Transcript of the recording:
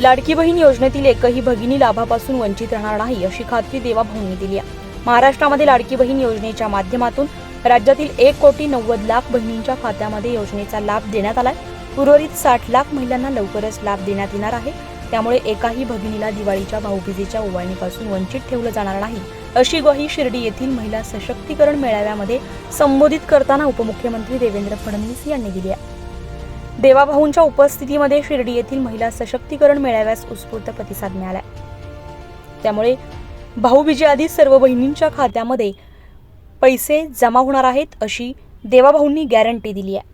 लाडकी बहीण योजनेतील एकही भगिनी लाभापासून वंचित राहणार नाही अशी खात्री देवाभाऊंनी दिली आहे. महाराष्ट्रामध्ये लाडकी बहीण योजनेच्या माध्यमातून राज्यातील एक कोटी नव्वद लाख बहिणींच्या खात्यामध्ये योजनेचा लाभ देण्यात आलाय. उर्वरित साठ लाख महिलांना लवकरच लाभ देण्यात येणार आहे. त्यामुळे एकाही भगिनीला दिवाळीच्या भाऊबीजेच्या ओवाळणीपासून वंचित ठेवलं जाणार नाही अशी ग्वाही शिर्डी येथील महिला सशक्तीकरण मेळाव्यामध्ये संबोधित करताना उपमुख्यमंत्री देवेंद्र फडणवीस यांनी दिली आहे. देवाभाऊंच्या उपस्थितीमध्ये शिर्डी येथील महिला सशक्तीकरण मेळाव्यास उत्स्फूर्त प्रतिसाद मिळाला त्यामुळे भाऊबीजेआधी सर्व बहिणींच्या खात्यामध्ये पैसे जमा होणार आहेत अशी देवाभाऊंनी गॅरंटी दिली आहे.